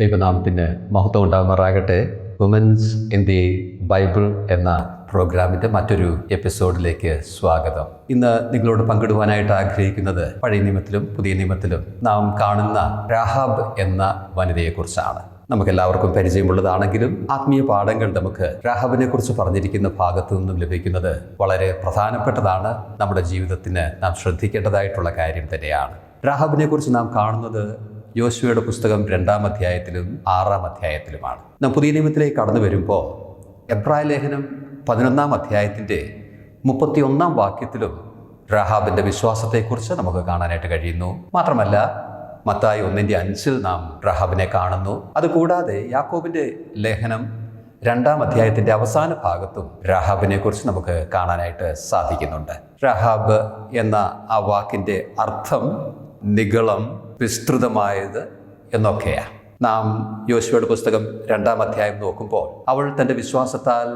ദൈവനാമത്തിന് മഹത്വം ഉണ്ടാകുമാറാകട്ടെ. വുമൻസ് ഇൻ ദി ബൈബിൾ എന്ന പ്രോഗ്രാമിന്റെ മറ്റൊരു എപ്പിസോഡിലേക്ക് സ്വാഗതം. ഇന്ന് നിങ്ങളോട് പങ്കിടുവാനായിട്ട് ആഗ്രഹിക്കുന്നത് പഴയ നിയമത്തിലും പുതിയ നിയമത്തിലും നാം കാണുന്ന രാഹാബ് എന്ന വനിതയെക്കുറിച്ചാണ്. നമുക്കെല്ലാവർക്കും പരിചയമുള്ളതാണെങ്കിലും ആത്മീയ പാഠങ്ങൾ നമുക്ക് രാഹാബിനെ കുറിച്ച് പറഞ്ഞിരിക്കുന്ന ഭാഗത്തു നിന്നും ലഭിക്കുന്നത് വളരെ പ്രധാനപ്പെട്ടതാണ്. നമ്മുടെ ജീവിതത്തിന് നാം ശ്രദ്ധിക്കേണ്ടതായിട്ടുള്ള കാര്യം തന്നെയാണ്. രാഹാബിനെ കുറിച്ച് നാം കാണുന്നത് യോശുവയുടെ പുസ്തകം രണ്ടാം അധ്യായത്തിലും ആറാം അധ്യായത്തിലുമാണ്. നാം പുതിയ നിയമത്തിലേക്ക് കടന്നു വരുമ്പോൾ എബ്രായ ലേഖനം പതിനൊന്നാം അധ്യായത്തിന്റെ മുപ്പത്തിയൊന്നാം വാക്യത്തിലും റഹാബിന്റെ വിശ്വാസത്തെക്കുറിച്ച് നമുക്ക് കാണാനായിട്ട് കഴിയുന്നു. മാത്രമല്ല മത്തായി ഒന്നിന്റെ അഞ്ചിൽ നാം റഹാബിനെ കാണുന്നു. അതുകൂടാതെ യാക്കോബിന്റെ ലേഖനം രണ്ടാം അധ്യായത്തിന്റെ അവസാന ഭാഗത്തും റഹാബിനെ കുറിച്ച് നമുക്ക് കാണാനായിട്ട് സാധിക്കുന്നുണ്ട്. റഹാബ് എന്ന ആ വാക്കിന്റെ അർത്ഥം നിഗളം വിസ്തൃതമായത് എന്നൊക്കെയാണ് നാം യോശുവയുടെ പുസ്തകം രണ്ടാം അധ്യായം നോക്കുമ്പോൾ അവൾ തന്റെ വിശ്വാസത്താൽ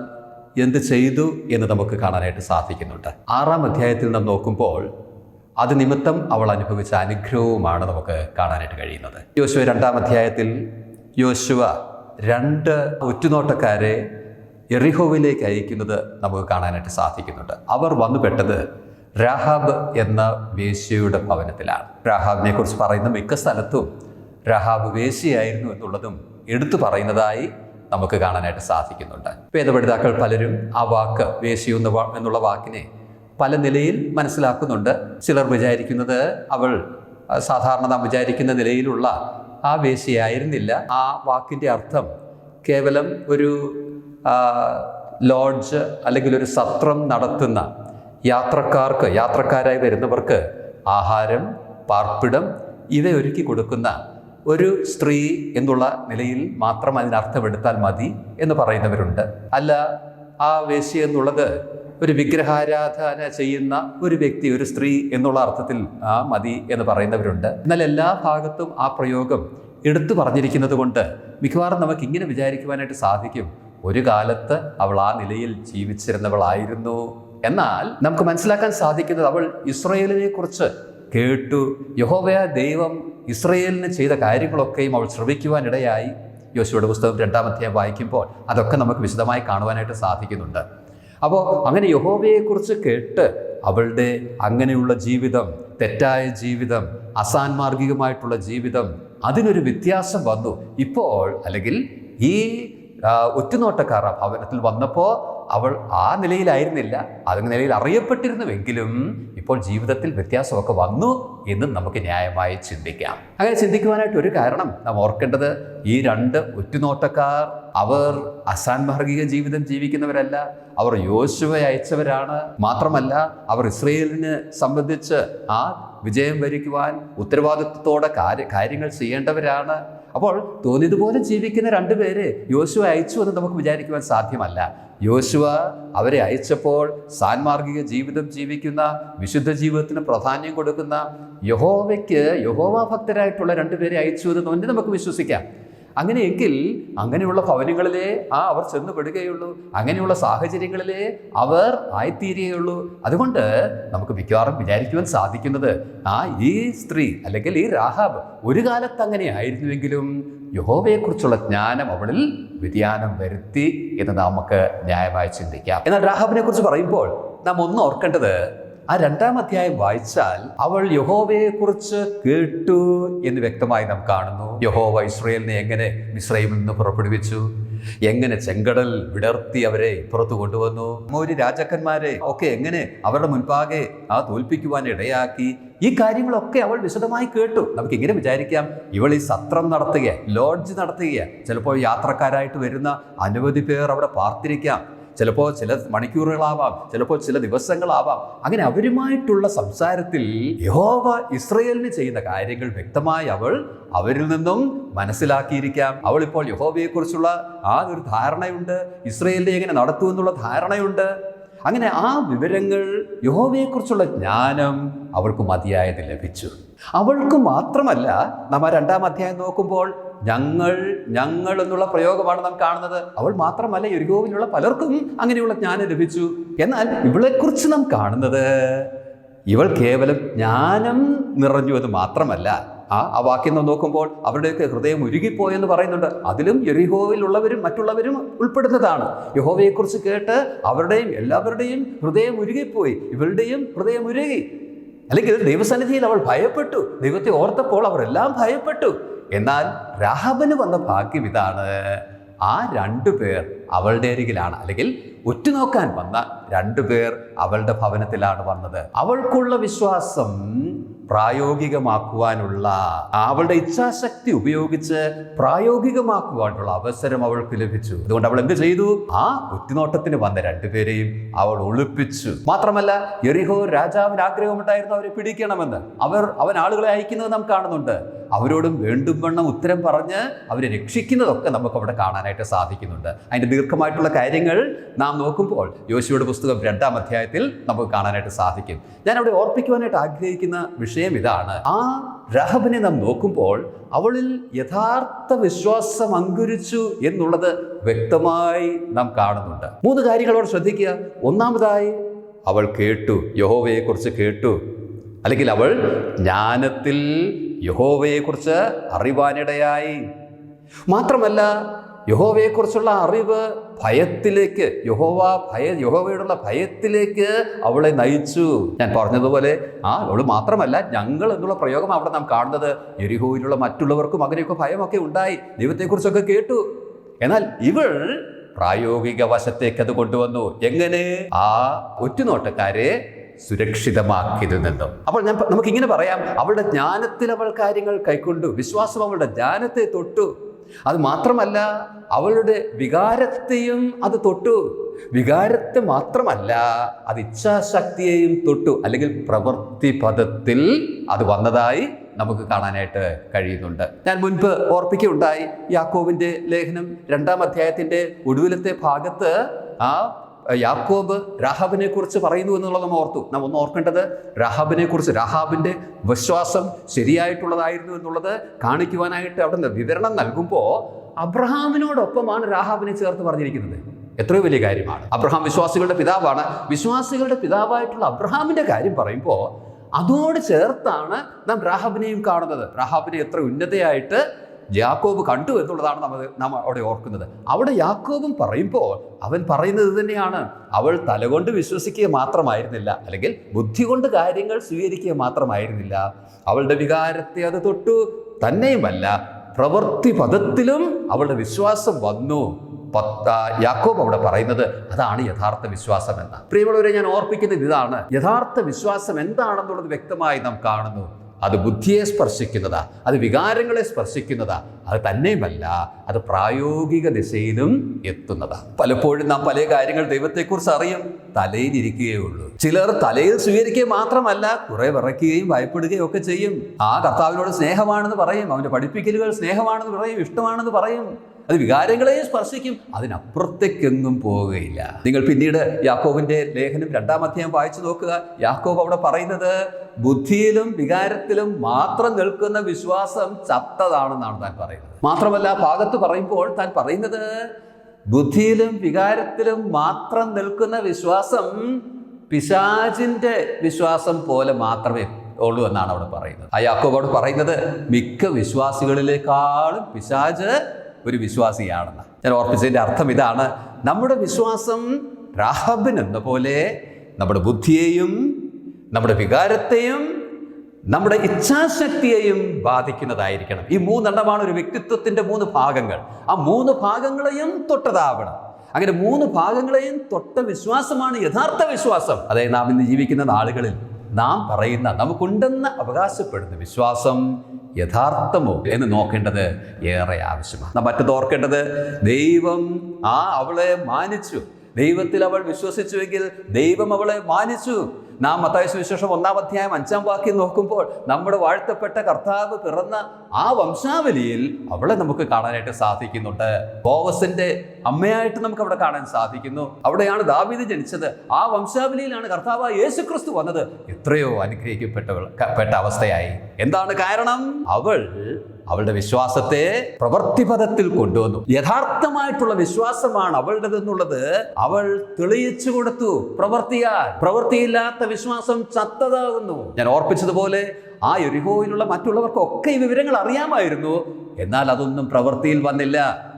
എന്ത് ചെയ്തു എന്ന് നമുക്ക് കാണാനായിട്ട് സാധിക്കുന്നുണ്ട്. ആറാം അധ്യായത്തിൽ നാം നോക്കുമ്പോൾ അത് നിമിത്തം അവൾ അനുഭവിച്ച അനുഗ്രഹവുമാണ് നമുക്ക് കാണാനായിട്ട് കഴിയുന്നത്. യോശുവ രണ്ടാം അധ്യായത്തിൽ യോശുവ രണ്ട് ഒറ്റുനോട്ടക്കാരെ എറിഹോവിലേക്ക് അയക്കുന്നത് നമുക്ക് കാണാനായിട്ട് സാധിക്കുന്നുണ്ട്. അവർ വന്നുപെട്ടത് രാഹാബ് എന്ന വേശ്യയുടെ ഭവനത്തിലാണ്. രാഹാബിനെ കുറിച്ച് പറയുന്ന മിക്ക സ്ഥലത്തും രാഹാബ് വേശ്യയായിരുന്നു എന്നുള്ളതും എടുത്തു പറയുന്നതായി നമുക്ക് കാണാനായിട്ട് സാധിക്കുന്നുണ്ട്. വേദപഠിതാക്കൾ പലരും ആ വാക്ക് വേശ്യ എന്നുള്ള വാക്കിനെ പല നിലയിൽ മനസ്സിലാക്കുന്നുണ്ട്. ചിലർ വിചാരിക്കുന്നത് അവൾ സാധാരണ നാം വിചാരിക്കുന്ന നിലയിലുള്ള ആ വേശ്യയായിരുന്നില്ല. ആ വാക്കിന്റെ അർത്ഥം കേവലം ഒരു ലോഡ്ജ് അല്ലെങ്കിൽ ഒരു സത്രം നടത്തുന്ന യാത്രക്കാർക്ക് യാത്രക്കാരായി വരുന്നവർക്ക് ആഹാരം പാർപ്പിടം ഇവയൊരുക്കി കൊടുക്കുന്ന ഒരു സ്ത്രീ എന്നുള്ള നിലയിൽ മാത്രം അതിനർത്ഥമെടുത്താൽ മതി എന്ന് പറയുന്നവരുണ്ട്. അല്ല ആ വേശ്യ എന്നുള്ളത് ഒരു വിഗ്രഹാരാധന ചെയ്യുന്ന ഒരു വ്യക്തി ഒരു സ്ത്രീ എന്നുള്ള അർത്ഥത്തിൽ ആ മതി എന്ന് പറയുന്നവരുണ്ട്. എന്നാൽ എല്ലാ ഭാഗത്തും ആ പ്രയോഗം എടുത്തു പറഞ്ഞിരിക്കുന്നത് കൊണ്ട് മിക്കവാറും നമുക്ക് ഇങ്ങനെ വിചാരിക്കുവാനായിട്ട് സാധിക്കും. ഒരു കാലത്ത് അവൾ ആ നിലയിൽ ജീവിച്ചിരുന്നവളായിരുന്നു. എന്നാൽ നമുക്ക് മനസ്സിലാക്കാൻ സാധിക്കുന്നത് അവൾ ഇസ്രയേലിനെ കുറിച്ച് കേട്ടു. യഹോവയ ദൈവം ഇസ്രയേലിന് ചെയ്ത കാര്യങ്ങളൊക്കെയും അവൾ ശ്രമിക്കുവാനിടയായി യോശുവയുടെ പുസ്തകം രണ്ടാമത്തെ വായിക്കുമ്പോൾ അതൊക്കെ നമുക്ക് വിശദമായി കാണുവാനായിട്ട് സാധിക്കുന്നുണ്ട്. അപ്പോൾ അങ്ങനെ യഹോവയെക്കുറിച്ച് കേട്ട് അവളുടെ അങ്ങനെയുള്ള ജീവിതം തെറ്റായ ജീവിതം അസാൻമാർഗികമായിട്ടുള്ള ജീവിതം അതിനൊരു വ്യത്യാസം വന്നു. ഇപ്പോൾ അല്ലെങ്കിൽ ഈ ഒറ്റനോട്ടക്കാർ ആ ഭവനത്തിൽ വന്നപ്പോൾ അവൾ ആ നിലയിലായിരുന്നില്ല. അത് നിലയിൽ അറിയപ്പെട്ടിരുന്നുവെങ്കിലും ഇപ്പോൾ ജീവിതത്തിൽ വ്യത്യാസമൊക്കെ വന്നു എന്നും നമുക്ക് ന്യായമായി ചിന്തിക്കാം. അങ്ങനെ ചിന്തിക്കുവാനായിട്ട് ഒരു കാരണം നാം ഓർക്കേണ്ടത് ഈ രണ്ട് ഒറ്റുനോട്ടക്കാർ അവർ അസാൻമാർഗിക ജീവിതം ജീവിക്കുന്നവരല്ല. അവർ യോശുവ അയച്ചവരാണ്. മാത്രമല്ല അവർ ഇസ്രയേലിനെ സംബന്ധിച്ച് ആ വിജയം വരിക്കുവാൻ ഉത്തരവാദിത്വത്തോടെ കാര്യ കാര്യങ്ങൾ ചെയ്യേണ്ടവരാണ്. അപ്പോൾ തോന്നിയതുപോലെ ജീവിക്കുന്ന രണ്ടുപേരെ യോശുവ അയച്ചു എന്ന് നമുക്ക് വിചാരിക്കുവാൻ സാധ്യമല്ല. യോശുവ അവരെ അയച്ചപ്പോൾ സാൻമാർഗിക ജീവിതം ജീവിക്കുന്ന വിശുദ്ധ ജീവിതത്തിന് പ്രാധാന്യം കൊടുക്കുന്ന യഹോവയ്ക്ക് യഹോവ ഭക്തരായിട്ടുള്ള രണ്ടുപേരെ അയച്ചു എന്ന് തന്നെ നമുക്ക് വിശ്വസിക്കാം. അങ്ങനെയെങ്കിൽ അങ്ങനെയുള്ള ഭവനങ്ങളിലേ ആ അവർ ചെന്നുപെടുകയുള്ളൂ അങ്ങനെയുള്ള സാഹചര്യങ്ങളിലേ അവർ ആയിത്തീരുകയുള്ളൂ. അതുകൊണ്ട് നമുക്ക് മിക്കവാറും വിചാരിക്കുവാൻ സാധിക്കുന്നത് ആ ഈ സ്ത്രീ അല്ലെങ്കിൽ ഈ രാഹാബ് ഒരു കാലത്ത് അങ്ങനെ ആയിരുന്നുവെങ്കിലും യഹോവയെക്കുറിച്ചുള്ള ജ്ഞാനം അവളിൽ വ്യതിയാനം വരുത്തി എന്ന് നമുക്ക് ന്യായമായി ചിന്തിക്കാം. എന്നാൽ രാഹാബിനെ കുറിച്ച് പറയുമ്പോൾ നാം ഒന്ന് ഓർക്കേണ്ടത് ആ രണ്ടാം അധ്യായം വായിച്ചാൽ അവൾ യഹോവയെ കുറിച്ച് കേട്ടു എന്ന് വ്യക്തമായി നാം കാണുന്നു. യഹോവ ഇസ്രയേലിനെ എങ്ങനെ മിശ്രയിൽ നിന്ന് പുറപ്പെടുവിച്ചു? എങ്ങനെ ചെങ്കടൽ വിടർത്തി അവരെ പുറത്തു കൊണ്ടുവന്നു? ഒരു രാജാക്കന്മാരെ ഒക്കെ എങ്ങനെ അവരുടെ മുൻപാകെ ആ തോൽപ്പിക്കുവാൻ ഇടയാക്കി? ഈ കാര്യങ്ങളൊക്കെ അവൾ വിശദമായി കേട്ടു. നമുക്ക് ഇങ്ങനെ വിചാരിക്കാം ഇവൾ ഈ സത്രം നടത്തുക ലോഡ്ജ് നടത്തുക ചിലപ്പോൾ യാത്രക്കാരായിട്ട് വരുന്ന അനവധി പേർ അവിടെ പാർത്തിരിക്കാം. ചിലപ്പോൾ ചില മണിക്കൂറുകളാവാം ചിലപ്പോൾ ചില ദിവസങ്ങളാവാം. അങ്ങനെ അവരുമായിട്ടുള്ള സംസാരത്തിൽ യഹോവ ഇസ്രയേലിന് ചെയ്യുന്ന കാര്യങ്ങൾ വ്യക്തമായി അവൾ അവരിൽ നിന്നും മനസ്സിലാക്കിയിരിക്കാം. അവൾ ഇപ്പോൾ യഹോവയെക്കുറിച്ചുള്ള ആ ഒരു ധാരണയുണ്ട്. ഇസ്രയേലിനെ എങ്ങനെ നടത്തുമെന്നുള്ള ധാരണയുണ്ട്. അങ്ങനെ ആ വിവരങ്ങൾ യഹോവയെക്കുറിച്ചുള്ള ജ്ഞാനം അവൾക്ക് മതിയായത് ലഭിച്ചു. അവൾക്ക് മാത്രമല്ല നാം ആ രണ്ടാം അധ്യായം നോക്കുമ്പോൾ ഞങ്ങൾ ഞങ്ങൾ എന്നുള്ള പ്രയോഗമാണ് നാം കാണുന്നത്. അവൾ മാത്രമല്ല യുരികോവിനുള്ള പലർക്കും അങ്ങനെയുള്ള ജ്ഞാനം ലഭിച്ചു. എന്നാൽ ഇവളെക്കുറിച്ച് നാം കാണുന്നത് ഇവൾ കേവലം ജ്ഞാനം നിറഞ്ഞു എന്ന് മാത്രമല്ല. ആ ആ വാക്യം നോക്കുമ്പോൾ അവരുടെയൊക്കെ ഹൃദയം ഉരുകിപ്പോയെന്ന് പറയുന്നുണ്ട്. അതിലും എറിഹോയിലുള്ളവരും മറ്റുള്ളവരും ഉൾപ്പെടുന്നതാണ്. യഹോവയെക്കുറിച്ച് കേട്ട് അവരുടെയും എല്ലാവരുടെയും ഹൃദയം ഉരുകിപ്പോയി. ഇവരുടെയും ഹൃദയം ഉരുകി. അല്ലെങ്കിൽ ദൈവസന്നിധിയിൽ അവൾ ഭയപ്പെട്ടു. ദൈവത്തെ ഓർത്തപ്പോൾ അവരെല്ലാം ഭയപ്പെട്ടു. എന്നാൽ രാഹബന് വന്ന ഭാഗ്യം ഇതാണ്. ആ രണ്ടു പേർ അവളുടെ അരികിലാണ്. അല്ലെങ്കിൽ ഉറ്റുനോക്കാൻ വന്ന രണ്ടു പേർ അവളുടെ ഭവനത്തിലാണ് വന്നത്. അവൾക്കുള്ള വിശ്വാസം പ്രായോഗികമാക്കുവാനുള്ള അവളുടെ ഇച്ഛാശക്തി ഉപയോഗിച്ച് പ്രായോഗികമാക്കുവാനുള്ള അവസരം അവൾക്ക് ലഭിച്ചു. അതുകൊണ്ട് അവൾ എന്ത് ചെയ്തു? ആ ഉറ്റുനോട്ടത്തിന് വന്ന രണ്ടുപേരെയും അവൾ ഒളിപ്പിച്ചു. മാത്രമല്ല എറിഹോ രാജാവിന് ആഗ്രഹമുണ്ടായിരുന്നു അവരെ പിടിക്കണമെന്ന്. അവർ അവൻ ആളുകളെ അയക്കുന്നത് നാം കാണുന്നുണ്ട്. അവരോടും വേണ്ടും വണ്ണം ഉത്തരം പറഞ്ഞ് അവരെ രക്ഷിക്കുന്നതൊക്കെ നമുക്ക് അവിടെ കാണാനായിട്ട് സാധിക്കുന്നുണ്ട്. അതിന്റെ ദീർഘമായിട്ടുള്ള കാര്യങ്ങൾ നാം നോക്കുമ്പോൾ യോശുവയുടെ പുസ്തകം രണ്ടാം അധ്യായത്തിൽ നമുക്ക് കാണാനായിട്ട് സാധിക്കും. ഞാൻ അവിടെ ഓർപ്പിക്കുവാനായിട്ട് ആഗ്രഹിക്കുന്ന വിഷയം ഇതാണ്. ആ രഹബിനെ നാം നോക്കുമ്പോൾ അവളിൽ യഥാർത്ഥ വിശ്വാസം അങ്കുരിച്ചു എന്നുള്ളത് വ്യക്തമായി നാം കാണുന്നുണ്ട്. മൂന്ന് കാര്യങ്ങൾ അവർ ശ്രദ്ധിക്കുക. ഒന്നാമതായി അവൾ കേട്ടു. യഹോവയെക്കുറിച്ച് കേട്ടു. അല്ലെങ്കിൽ അവൾ ജ്ഞാനത്തിൽ യഹോവയെക്കുറിച്ച് അറിവാനിടയായി. മാത്രമല്ല യഹോവയെക്കുറിച്ചുള്ള അറിവ് ഭയത്തിലേക്ക് യഹോവ ഭയ യഹോവയോടുള്ള ഭയത്തിലേക്ക് അവളെ നയിച്ചു. ഞാൻ പറഞ്ഞതുപോലെ ആ അവൾ മാത്രമല്ല ഞങ്ങൾ എന്നുള്ള പ്രയോഗം അവിടെ നാം കാണുന്നത്. എരിഹോയിലുള്ള മറ്റുള്ളവർക്കും അങ്ങനെയൊക്കെ ഭയമൊക്കെ ഉണ്ടായി. ദൈവത്തെക്കുറിച്ചൊക്കെ കേട്ടു. എന്നാൽ ഇവൾ പ്രായോഗിക വശത്തേക്ക് അത് കൊണ്ടുവന്നു. എങ്ങനെ? ആ ഒറ്റുനോട്ടക്കാരെ സുരക്ഷിതമാക്കിയതിൽ നിന്നും അപ്പോൾ ഞാൻ നമുക്ക് ഇങ്ങനെ പറയാം. അവളുടെ ജ്ഞാനത്തിൽ അവൾ കാര്യങ്ങൾ കൈക്കൊണ്ടു. വിശ്വാസം അവളുടെ ജ്ഞാനത്തെ തൊട്ടു. അത് മാത്രമല്ല അവളുടെ വികാരത്തെയും അത് തൊട്ടു. വികാരത്തെ മാത്രമല്ല അത് ഇച്ഛാശക്തിയെയും തൊട്ടു. അല്ലെങ്കിൽ പ്രവൃത്തി പദത്തിൽ അത് വന്നതായി നമുക്ക് കാണാനായിട്ട് കഴിയുന്നുണ്ട്. ഞാൻ മുൻപ് ഓർപ്പിക്കുകയുണ്ടായി. യാക്കോവിന്റെ ലേഖനം രണ്ടാം അധ്യായത്തിന്റെ ഒടുവിലത്തെ ഭാഗത്ത് ആ യാക്കോബ് രാഹാബിനെ കുറിച്ച് പറയുന്നു എന്നുള്ളത് നമ്മൾ ഓർത്തു. നാം ഒന്ന് ഓർക്കേണ്ടത് രാഹാബിനെ കുറിച്ച് രാഹാബിന്റെ വിശ്വാസം ശരിയായിട്ടുള്ളതായിരുന്നു എന്നുള്ളത് കാണിക്കുവാനായിട്ട് അവിടെ വിവരണം നൽകുമ്പോൾ അബ്രഹാമിനോടൊപ്പമാണ് രാഹാബിനെ ചേർത്ത് പറഞ്ഞിരിക്കുന്നത്. എത്രയോ വലിയ കാര്യമാണ്. അബ്രഹാം വിശ്വാസികളുടെ പിതാവാണ്. വിശ്വാസികളുടെ പിതാവായിട്ടുള്ള അബ്രഹാമിന്റെ കാര്യം പറയുമ്പോൾ അതോട് ചേർത്താണ് നാം രാഹാബിനെയും കാണുന്നത്. രാഹാബിനെ എത്ര ഉന്നതയായിട്ട് യാക്കോബ് കണ്ടു എന്നുള്ളതാണ് നമ്മൾ നാം അവിടെ ഓർക്കുന്നത്. അവിടെ യാക്കോബും പറയുമ്പോൾ അവൻ പറയുന്നത് തന്നെയാണ് അവൾ തലകൊണ്ട് വിശ്വസിക്കുക മാത്രമായിരുന്നില്ല അല്ലെങ്കിൽ ബുദ്ധി കൊണ്ട് കാര്യങ്ങൾ സ്വീകരിക്കുക മാത്രമായിരുന്നില്ല. അവളുടെ വികാരത്തെ അത് തൊട്ടു തന്നെയുമല്ല പ്രവൃത്തി പദത്തിലും അവളുടെ വിശ്വാസം വന്നു. പത്ത യാക്കോബ് അവിടെ പറയുന്നത് അതാണ് യഥാർത്ഥ വിശ്വാസം എന്ന് പ്രിയമുള്ളവരെ ഞാൻ ഓർപ്പിക്കുന്നത് ഇതാണ്. യഥാർത്ഥ വിശ്വാസം എന്താണെന്നുള്ളത് വ്യക്തമായി നാം കാണുന്നു. അത് ബുദ്ധിയെ സ്പർശിക്കുന്നതാ അത് വികാരങ്ങളെ സ്പർശിക്കുന്നതാ അത് തന്നെയുമല്ല അത് പ്രായോഗിക ദിശയിലും എത്തുന്നതാ. പലപ്പോഴും നാം പല കാര്യങ്ങൾ ദൈവത്തെക്കുറിച്ച് അറിയും തലയിലിരിക്കുകയേ ഉള്ളൂ ചിലർ തലയിൽ സ്വീകരിക്കുക മാത്രമല്ല കുറെ വിറയ്ക്കുകയും ഭയപ്പെടുകയും ഒക്കെ ചെയ്യും. ആ കർത്താവിനോട് സ്നേഹമാണെന്ന് പറയും അവന്റെ പഠിപ്പിക്കലുകൾ സ്നേഹമാണെന്ന് പറയും ഇഷ്ടമാണെന്ന് പറയും. അത് വികാരങ്ങളെയും സ്പർശിക്കും. അതിനപ്പുറത്തേക്കെങ്ങും പോവുകയില്ല. നിങ്ങൾ പിന്നീട് യാക്കോബിന്റെ ലേഖനം രണ്ടാം അധ്യായം വായിച്ചു നോക്കുക. യാക്കോബ് അവിടെ പറയുന്നത് ബുദ്ധിയിലും വികാരത്തിലും മാത്രം നിൽക്കുന്ന വിശ്വാസം ചത്തതാണെന്നാണ് താൻ പറയുന്നത്. മാത്രമല്ല ഭാഗത്ത് പറയുമ്പോൾ താൻ പറയുന്നത് ബുദ്ധിയിലും വികാരത്തിലും മാത്രം നിൽക്കുന്ന വിശ്വാസം പിശാചിന്റെ വിശ്വാസം പോലെ മാത്രമേ ഉള്ളൂ എന്നാണ് അവിടെ പറയുന്നത്. ആ അവിടെ പറയുന്നത് മിക്ക വിശ്വാസികളിലേക്കാളും പിശാച് ഒരു വിശ്വാസിയാണെന്ന്. ഞാൻ ഓർപ്പിച്ചതിന്റെ അർത്ഥം ഇതാണ്. നമ്മുടെ വിശ്വാസം രാഹബിനെന്ന പോലെ നമ്മുടെ ബുദ്ധിയെയും നമ്മുടെ വികാരത്തെയും നമ്മുടെ ഇച്ഛാശക്തിയെയും ബാധിക്കുന്നതായിരിക്കണം. ഈ മൂന്നെണ്ണമാണ് ഒരു വ്യക്തിത്വത്തിന്റെ മൂന്ന് ഭാഗങ്ങൾ. ആ മൂന്ന് ഭാഗങ്ങളെയും തൊട്ടതാവണം. അങ്ങനെ മൂന്ന് ഭാഗങ്ങളെയും തൊട്ട വിശ്വാസമാണ് യഥാർത്ഥ വിശ്വാസം. അതായത് നാം ഇന്ന് ജീവിക്കുന്ന നാളുകളിൽ നാം പറയുന്ന നമുക്കുണ്ടെന്ന് അവകാശപ്പെടുന്ന വിശ്വാസം യഥാർത്ഥമോ എന്ന് നോക്കേണ്ടത് ഏറെ ആവശ്യമാണ്. മറ്റത് ഓർക്കേണ്ടത് ദൈവം ആ അവളെ മാനിച്ചു. ദൈവത്തിൽ അവൾ വിശ്വസിച്ചുവെങ്കിൽ ദൈവം അവളെ മാനിച്ചു. നാം മത്തായ സുവിശേഷം ഒന്നാം അധ്യായം അഞ്ചാം വാക്യം നോക്കുമ്പോൾ നമ്മുടെ വാഴ്ത്തപ്പെട്ട കർത്താവ് പിറന്ന ആ വംശാവലിയിൽ അവളെ നമുക്ക് കാണാനായിട്ട് സാധിക്കുന്നുണ്ട്. ബോവസിന്റെ അമ്മയായിട്ട് നമുക്ക് അവിടെ കാണാൻ സാധിക്കുന്നു. അവിടെയാണ് ദാവീദ് ജനിച്ചത്. ആ വംശാവലിയിലാണ് കർത്താവ് യേശു ക്രിസ്തു വന്നത്. എത്രയോ അനുഗ്രഹിക്കപ്പെട്ടവൾ പെട്ട അവസ്ഥയായി. എന്താണ് കാരണം? അവൾ അവളുടെ വിശ്വാസത്തെ പ്രവർത്തിപഥത്തിൽ കൊണ്ടുവന്നു. യഥാർത്ഥമായിട്ടുള്ള വിശ്വാസമാണ് അവളുടേതെന്നുള്ളത് അവൾ തെളിയിച്ചു കൊടുത്തു. പ്രവർത്തിയാൽ പ്രവൃത്തിയില്ലാത്ത വിശ്വാസം ചത്തതാകുന്നു. ഞാൻ ഓർപ്പിച്ചതുപോലെ ആ എരിഹോയിലുള്ള മറ്റുള്ളവർക്കൊക്കെ ഈ വിവരങ്ങൾ അറിയാമായിരുന്നു. എന്നാൽ അതൊന്നും പ്രവൃത്തിയിൽ വന്നില്ല.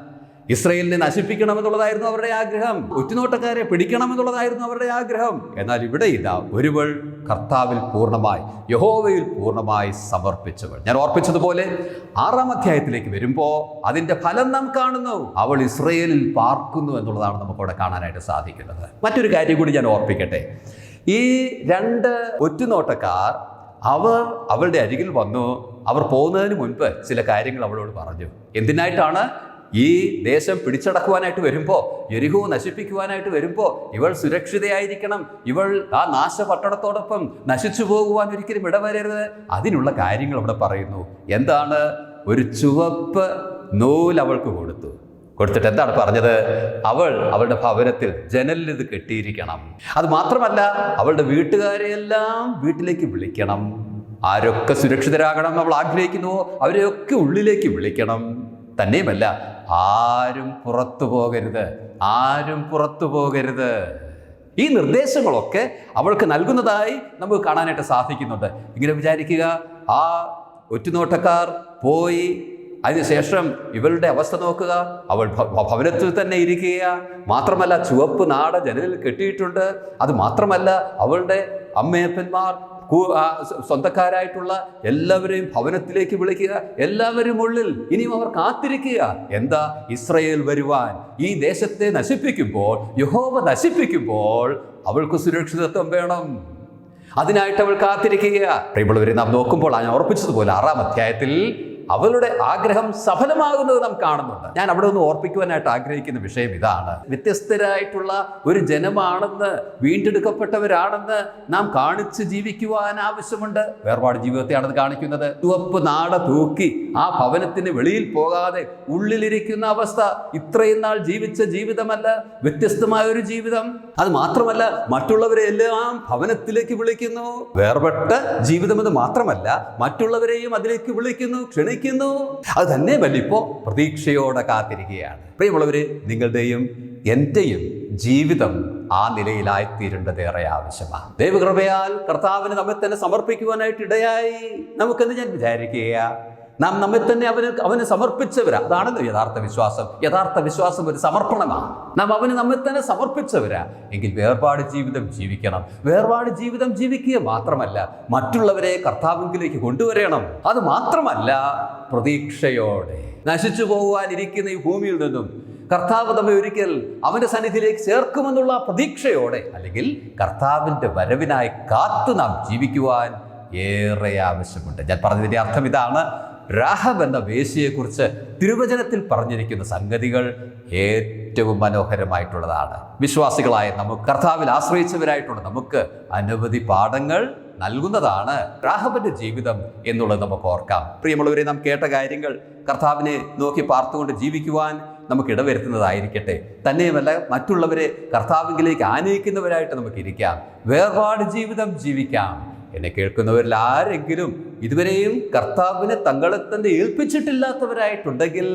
ഇസ്രയേലിനെ നശിപ്പിക്കണമെന്നുള്ളതായിരുന്നു അവരുടെ ആഗ്രഹം. ഒറ്റുനോട്ടക്കാരെ പിടിക്കണമെന്നുള്ളതായിരുന്നു അവരുടെ ആഗ്രഹം. എന്നാൽ ഇവിടെ ഇതാ ഒരുവൾ കർത്താവിൽ പൂർണമായി യഹോവയിൽ പൂർണമായി സമർപ്പിച്ചവൾ. ഞാൻ ഓർപ്പിച്ചതുപോലെ ആറാം അധ്യായത്തിലേക്ക് വരുമ്പോൾ അതിന്റെ ഫലം നാം കാണുന്നു. അവൾ ഇസ്രയേലിൽ പാർക്കുന്നു എന്നുള്ളതാണ് നമുക്കവിടെ കാണാനായിട്ട് സാധിക്കുന്നത്. മറ്റൊരു കാര്യം കൂടി ഞാൻ ഓർപ്പിക്കട്ടെ. ഈ രണ്ട് ഒറ്റുനോട്ടക്കാർ അവർ അവളുടെ അരികിൽ വന്നു. അവർ പോകുന്നതിന് മുൻപ് ചില കാര്യങ്ങൾ അവളോട് പറഞ്ഞു. എന്തിനായിട്ടാണ് ഈ ദേശം പിടിച്ചടക്കുവാനായിട്ട് വരുമ്പോൾ എരിഹോ നശിപ്പിക്കുവാനായിട്ട് വരുമ്പോൾ ഇവൾ സുരക്ഷിതയായിരിക്കണം. ഇവൾ ആ നാശപട്ടണത്തോടൊപ്പം നശിച്ചു പോകുവാൻ ഒരിക്കലും ഇടവരരുത്. അതിനുള്ള കാര്യങ്ങൾ അവിടെ പറയുന്നു. എന്താണ്? ഒരു ചുവപ്പ് നൂൽ അവൾക്ക് കൊടുത്തു. കൊടുത്തിട്ട് എന്താണ് പറഞ്ഞത്? അവൾ അവളുടെ ഭവനത്തിൽ ജനലിൽ ഇത് കെട്ടിയിരിക്കണം. അത് മാത്രമല്ല അവളുടെ വീട്ടുകാരെയെല്ലാം വീട്ടിലേക്ക് വിളിക്കണം. ആരൊക്കെ സുരക്ഷിതരാകണം അവൾ ആഗ്രഹിക്കുന്നുവോ അവരെയൊക്കെ ഉള്ളിലേക്ക് വിളിക്കണം. തന്നെയുമല്ല ആരും പുറത്തു പോകരുത് ആരും പുറത്തു പോകരുത്. ഈ നിർദ്ദേശങ്ങളൊക്കെ അവൾക്ക് നൽകുന്നതായി നമുക്ക് കാണാനായിട്ട് സാധിക്കുന്നുണ്ട്. ഇങ്ങനെ വിചാരിക്കുക ആ ഒറ്റുനോട്ടക്കാർ പോയി അതിനുശേഷം ഇവളുടെ അവസ്ഥ നോക്കുക അവൾ ഭവനത്തിൽ തന്നെ ഇരിക്കുക മാത്രമല്ല ചുവപ്പ് നാട ജനലിൽ കെട്ടിയിട്ടുണ്ട്. അത് മാത്രമല്ല അവളുടെ അമ്മയപ്പന്മാർ സ്വന്തക്കാരായിട്ടുള്ള എല്ലാവരെയും ഭവനത്തിലേക്ക് വിളിക്കുക. എല്ലാവരും ഉള്ളിൽ ഇനിയും അവർ കാത്തിരിക്കുക. എന്താ? ഇസ്രയേൽ വരുവാൻ. ഈ ദേശത്തെ നശിപ്പിക്കുമ്പോൾ യഹോവ നശിപ്പിക്കുമ്പോൾ അവൾക്ക് സുരക്ഷിതത്വം വേണം. അതിനായിട്ട് അവൾ കാത്തിരിക്കുക. പ്രിയമുള്ളവരെ നാം നോക്കുമ്പോൾ ഞാൻ ഉറപ്പിച്ചതുപോലെ ആറാം അധ്യായത്തിൽ അവളുടെ ആഗ്രഹം സഫലമാകുന്നത് നാം കാണുന്നുണ്ട്. ഞാൻ അവിടെ ഒന്ന് ഓർപ്പിക്കുവാനായിട്ട് ആഗ്രഹിക്കുന്ന വിഷയം ഇതാണ്. വ്യത്യസ്തരായിട്ടുള്ള ഒരു ജനമാണെന്ന് വീണ്ടെടുക്കപ്പെട്ടവരാണെന്ന് നാം കാണിച്ച് ജീവിക്കുവാൻ ആവശ്യമുണ്ട്. വേർപാട് ജീവിതത്തെയാണ് അത് കാണിക്കുന്നത്. ചുവപ്പ് നാട തൂക്കി ആ ഭവനത്തിന് വെളിയിൽ പോകാതെ ഉള്ളിലിരിക്കുന്ന അവസ്ഥ ഇത്രയും നാൾ ജീവിച്ച ജീവിതമല്ല. വ്യത്യസ്തമായ ഒരു ജീവിതം. അത് മാത്രമല്ല മറ്റുള്ളവരെ എല്ലാം ഭവനത്തിലേക്ക് വിളിക്കുന്നു. വേർപെട്ട ജീവിതം എന്ന് മാത്രമല്ല മറ്റുള്ളവരെയും അതിലേക്ക് വിളിക്കുന്നു. ക്ഷണിക്കുന്നു അത് തന്നെ വല്ലിപ്പോ പ്രതീക്ഷയോടെ കാത്തിരിക്കുകയാണ്. പ്രിയമുള്ളവരെ നിങ്ങളുടെയും എന്റെയും ജീവിതം ആ നിലയിലായിത്തീരേണ്ടത് ഏറെ ആവശ്യമാണ്. ദൈവകൃപയാൽ കർത്താവിന് നമ്മെ തന്നെ സമർപ്പിക്കുവാനായിട്ട് ഇടയായി. നമുക്കെന്ന് ഞാൻ വിചാരിക്കുക നാം നമ്മെ തന്നെ അവന് അവന് സമർപ്പിച്ചവരാ. അതാണല്ലോ യഥാർത്ഥ വിശ്വാസം. യഥാർത്ഥ വിശ്വാസം ഒരു സമർപ്പണമാണ്. നാം അവന് നമ്മെ തന്നെ സമർപ്പിച്ചവരാ. എങ്കിൽ വേർപാട് ജീവിതം ജീവിക്കണം. വേർപാട് ജീവിതം ജീവിക്കുക മാത്രമല്ല മറ്റുള്ളവരെ കർത്താവിലേക്ക് കൊണ്ടുവരണം. അത് മാത്രമല്ല പ്രതീക്ഷയോടെ നശിച്ചു പോകുവാനിരിക്കുന്ന ഈ ഭൂമിയിൽ നിന്നും കർത്താവ് നമ്മെ ഒരിക്കൽ അവന്റെ സന്നിധിയിലേക്ക് ചേർക്കുമെന്നുള്ള പ്രതീക്ഷയോടെ അല്ലെങ്കിൽ കർത്താവിന്റെ വരവിനായി കാത്തു നാം ജീവിക്കുവാൻ ഏറെ ആവശ്യമുണ്ട്. ഞാൻ പറഞ്ഞതിന്റെ അർത്ഥം ഇതാണ്. രാഹബ് എന്ന വേശിയെക്കുറിച്ച് തിരുവചനത്തിൽ പറഞ്ഞിരിക്കുന്ന സംഗതികൾ ഏറ്റവും മനോഹരമായിട്ടുള്ളതാണ്. വിശ്വാസികളായ നമുക്ക് കർത്താവിൽ ആശ്രയിച്ചവരായിട്ടുള്ള നമുക്ക് അനവധി പാഠങ്ങൾ നൽകുന്നതാണ് രാഹബന്റെ ജീവിതം എന്നുള്ളത് നമുക്ക് ഓർക്കാം. പ്രിയമുള്ളവരെ നാം കേട്ട കാര്യങ്ങൾ കർത്താവിനെ നോക്കി പാർത്തുകൊണ്ട് ജീവിക്കുവാൻ നമുക്ക് ഇടവരുത്തുന്നതായിരിക്കട്ടെ. തന്നെയുമല്ല മറ്റുള്ളവരെ കർത്താവിലേക്ക് ആനയിക്കുന്നവരായിട്ട് നമുക്ക് ഇരിക്കാം വേർപാട് ജീവിതം ജീവിക്കാം. എന്നെ കേൾക്കുന്നവരിൽ ആരെങ്കിലും ഇതുവരെയും കർത്താവിനെ തങ്ങളെ തന്നെ ഏൽപ്പിച്ചിട്ടില്ലാത്തവരായിട്ടുണ്ടെങ്കിൽ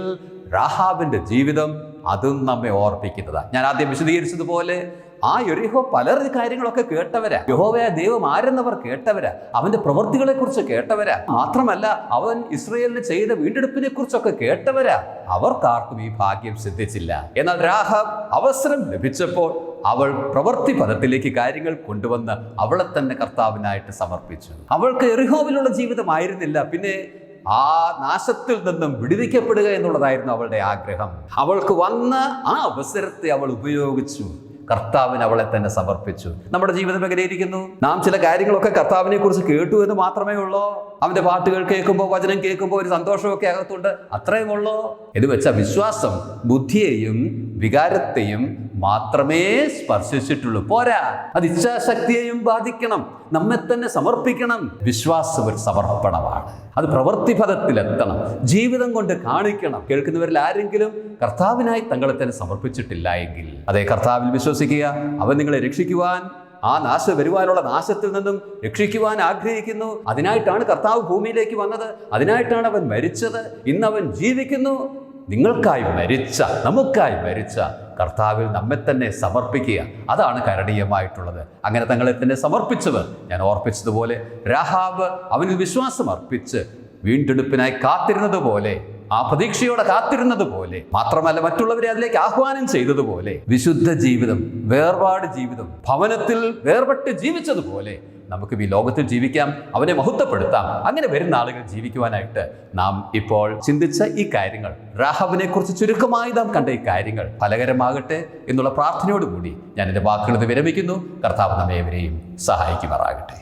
റാഹാബിന്റെ ജീവിതം അതും നമ്മെ ഓർപ്പിക്കുന്നതാണ് ഞാൻ ആദ്യം വിശദീകരിച്ചതുപോലെ ആ യൊരിഹോ പലർ കാര്യങ്ങളൊക്കെ കേട്ടവരാ. യഹോവയ ദൈവം ആരെന്നവർ കേട്ടവരാ. അവന്റെ പ്രവൃത്തികളെ കുറിച്ച് കേട്ടവരാ. മാത്രമല്ല അവൻ ഇസ്രയേലിന് ചെയ്ത വീണ്ടെടുപ്പിനെ കുറിച്ചൊക്കെ കേട്ടവരാ. അവർക്കാർക്കും ഈ ഭാഗ്യം സിദ്ധിച്ചില്ല. എന്നാൽ രാഹാബ് അവസരം ലഭിച്ചപ്പോൾ അവൾ പ്രവൃത്തി പദത്തിലേക്ക് കാര്യങ്ങൾ കൊണ്ടുവന്ന് അവളെ തന്നെ കർത്താവിനായിട്ട് സമർപ്പിച്ചു. അവൾക്ക് എറിഹോവിലുള്ള ജീവിതമായിരുന്നില്ല. പിന്നെ ആ നാശത്തിൽ നിന്നും വിടുവിക്കപ്പെടുക എന്നുള്ളതായിരുന്നു അവളുടെ ആഗ്രഹം. അവൾക്ക് വന്ന ആ അവസരത്തെ അവൾ ഉപയോഗിച്ചു. കർത്താവിന് അവളെ തന്നെ സമർപ്പിച്ചു. നമ്മുടെ ജീവിതം എങ്ങനെയിരിക്കുന്നു? നാം ചില കാര്യങ്ങളൊക്കെ കർത്താവിനെ കുറിച്ച് കേട്ടു എന്ന് മാത്രമേ ഉള്ളൂ? അവന്റെ പാട്ടുകൾ കേൾക്കുമ്പോൾ വചനം കേൾക്കുമ്പോൾ ഒരു സന്തോഷമൊക്കെ അകത്തുണ്ട്. അത്രയും ഉള്ളൂ? എന്ന് വെച്ചാൽ വിശ്വാസം ബുദ്ധിയെയും വികാരത്തെയും മാത്രമേ സ്പർശിച്ചിട്ടുള്ളൂ. പോരാ. അത് ഇച്ഛാശക്തിയെയും ബാധിക്കണം. നമ്മെ തന്നെ സമർപ്പിക്കണം. വിശ്വാസം ഒരു സമർപ്പണമാണ്. അത് പ്രവൃത്തിപഥത്തിലെത്തണം ജീവിതം കൊണ്ട് കാണിക്കണം. കേൾക്കുന്നവരിൽ ആരെങ്കിലും കർത്താവിനായി തങ്ങളെ തന്നെ സമർപ്പിച്ചിട്ടില്ല എങ്കിൽ. അതേ കർത്താവിൽ വിശ്വസിക്കുക. അവൻ നിങ്ങളെ രക്ഷിക്കുവാൻ ആ നാശ വരുവാനുള്ള നാശത്തിൽ നിന്നും രക്ഷിക്കുവാൻ ആഗ്രഹിക്കുന്നു. അതിനായിട്ടാണ് കർത്താവ് ഭൂമിയിലേക്ക് വന്നത്. അതിനായിട്ടാണ് അവൻ മരിച്ചത്. ഇന്ന് അവൻ ജീവിക്കുന്നു. നിങ്ങൾക്കായി മരിച്ച നമുക്കായി മരിച്ച കർത്താവിൽ നമ്മെ തന്നെ സമർപ്പിക്കുക. അതാണ് കരണീയമായിട്ടുള്ളത്. അങ്ങനെ തങ്ങളെ തന്നെ സമർപ്പിച്ചവർ. ഞാൻ ഓർപ്പിച്ചതുപോലെ രാഹാബ് അവനിൽ വിശ്വാസം അർപ്പിച്ച് വീണ്ടെടുപ്പിനായി കാത്തിരുന്നത് പോലെ ആ പ്രതീക്ഷയോടെ കാത്തിരുന്നത് പോലെ മാത്രമല്ല മറ്റുള്ളവരെ അതിലേക്ക് ആഹ്വാനം ചെയ്തതുപോലെ വിശുദ്ധ ജീവിതം വേർപാട് ജീവിതം ഭവനത്തിൽ വേർപെട്ട് ജീവിച്ചതുപോലെ നമുക്ക് ഈ ലോകത്തിൽ ജീവിക്കാം അവനെ മഹത്വപ്പെടുത്താം. അങ്ങനെ വരുന്ന ആളുകൾ ജീവിക്കുവാനായിട്ട് നാം ഇപ്പോൾ ചിന്തിച്ച ഈ കാര്യങ്ങൾ റാഹബിനെ കുറിച്ച് ചുരുക്കമായി നാം കണ്ട ഈ കാര്യങ്ങൾ ഫലകരമാകട്ടെ എന്നുള്ള പ്രാർത്ഥനയോടുകൂടി ഞാൻ എന്റെ വാക്കുകൾ വിരമിക്കുന്നു. കർത്താവ് നമ്മേവരെയും സഹായിക്കുമാറാകട്ടെ.